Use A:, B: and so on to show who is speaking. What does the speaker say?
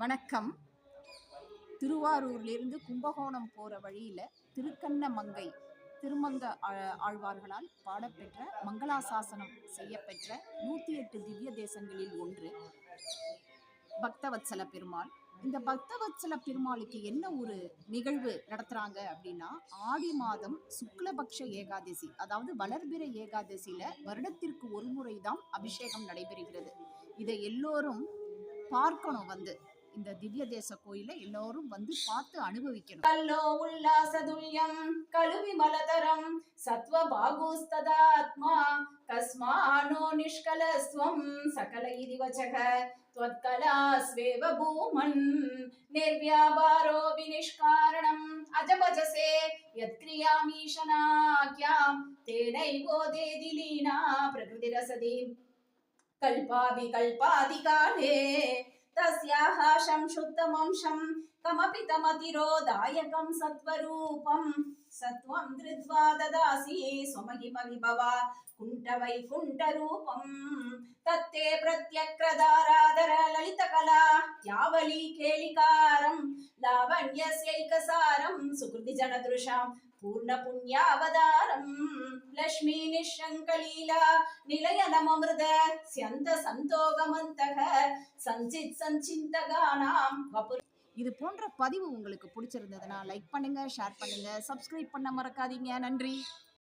A: வணக்கம் திருவாரூர்லேருந்து கும்பகோணம் போகிற வழியில் திருக்கண்ண மங்கை திருமங்க ஆழ்வார்களால் பாடப்பெற்ற மங்களாசாசனம் செய்யப்பெற்ற நூற்றி எட்டு திவ்ய தேசங்களில் ஒன்று பக்தவத்சல பெருமாள் இந்த பக்தவத்சல பெருமாளுக்கு என்ன ஒரு நிகழ்வு நடத்துறாங்க அப்படின்னா ஆடி மாதம் சுக்லபக்ஷ ஏகாதசி அதாவது வளர்பிற ஏகாதசியில வருடத்திற்கு ஒரு முறை தான் அபிஷேகம் நடைபெறுகிறது இதை எல்லோரும் பார்க்கணும் வந்து இந்த திவ்ய தேச கோயிலை எல்லாரும் வந்து பார்த்து
B: அனுபவிக்கணும் கல்லோ உல்லாசதுல்யம் கழுவி மலதரம் சத்வ பாகுஸ்ததாத்மா கஸ்மானோ நிஷ்கலஸ்வம் சகல இதிவச்சக त्वत्कलास्वेव भूमन् निर्व्यापारो विनिष्कारणम् अजभजसे यत्क्रियामीशनाख्याम् तेनैवोदेदि लीना प्रकृतिरसति कल्पाभिकल्पादिकाले తస్యాహ శంశుత్తమంశం కమపి తమతిరోదాయకం సత్వరూపం సత్వం ధృత్వా దదాసి సుమహిమ విభవ కుంఠ వైకుంఠ రూపం తత్తే ప్రత్యక్రదారాధర లలిత కళా యావళీ కేళికారం లావణ్యస్యైకసారం సుకృతి జనదృశాం పూర్ణపుణ్యావతారం లక్ష్మీ నిశంకలీల నిలయ నమమృత స్యంత సంతోగమంతః சஞ்சித் சஞ்சிந்தகானாம்
A: இது போன்ற பதிவு உங்களுக்கு பிடிச்சிருந்ததுன்னா லைக் பண்ணுங்க ஷேர் பண்ணுங்க சப்ஸ்கிரைப் பண்ண மறக்காதீங்க நன்றி